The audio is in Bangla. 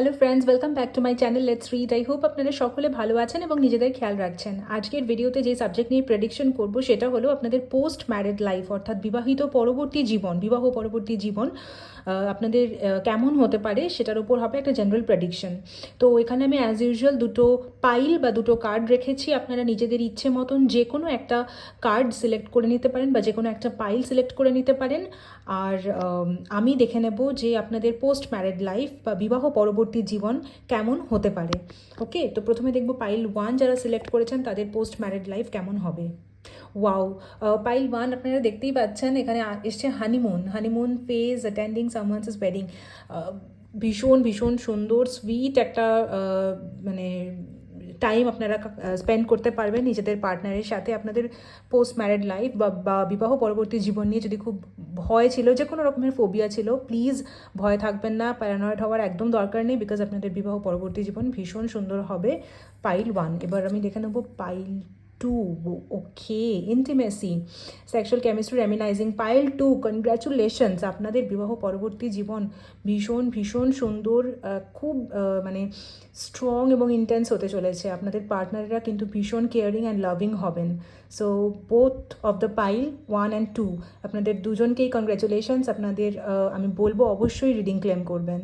Hello friends welcome back to my channel let's read I hope আপনারা সকলে ভালো আছেন এবং নিজেদের খেয়াল রাখছেন। আজকের ভিডিওতে যে সাবজেক্ট নিয়ে প্রেডিকশন করব, সেটা হলো আপনাদের পোস্ট ম্যারেড লাইফ অর্থাৎ বিবাহিত পরবর্তী জীবন, বিবাহ পরবর্তী জীবন। আপনাদের কেমন হতে পারে সেটার উপর হবে একটা জেনারেল প্রেডিকশন তো এখানে আমি অ্যাজ ইউজুয়াল দুটো পাইল বা দুটো কার্ড রেখেছি। আপনারা নিজেদের ইচ্ছে মতন যে কোনো একটা কার্ড সিলেক্ট করে নিতে পারেন বা যে কোনো একটা পাইল সিলেক্ট করে নিতে পারেন। আর, আমি দেখে নেব যে আপনাদের পোস্ট ম্যারেড লাইফ বা বিবাহ পরবর্তী জীবন কেমন হতে পারে। ওকে তো প্রথমে দেখব পাইল ওয়ান যারা সিলেক্ট করেছেন তাদের পোস্ট ম্যারেড লাইফ কেমন হবে। ওয়াও পাইল ওয়ান আপনারা দেখতেই পাচ্ছেন, এখানে এসছে honeymoon honeymoon phase attending someone's is wedding ভীষণ ভীষণ সুন্দর সুইট একটা মানে টাইম আপনারা স্পেন্ড করতে পারবেন নিজেদের পার্টনারের সাথে আপনাদের পোস্ট ম্যারিড লাইফ বা বা বিবাহ পরবর্তী জীবন নিয়ে যদি খুব ভয় ছিল যে কোনো রকমের ফোবিয়া ছিল প্লিজ ভয় থাকবেন না প্যারানয়েড হওয়ার একদম দরকার নেই বিকজ আপনাদের বিবাহ পরবর্তী জীবন ভীষণ সুন্দর হবে। পাইল ওয়ান এবার আমি দেখে নেব pile two okay intimacy sexual chemistry reminiscing pile two congratulations আপনাদের বিবাহ পরবর্তী জীবন ভীষণ ভীষণ সুন্দর খুব মানে স্ট্রং এবং ইন্টেন্স হতে চলেছে। আপনাদের পার্টনাররা কিন্তু ভীষণ কেয়ারিং অ্যান্ড লাভিং হবেন। So both of the pile one and two আপনাদের দুজনকেই কনগ্র্যাচুলেশনস আপনাদের আমি বলব অবশ্যই রিডিং ক্লেম করবেন।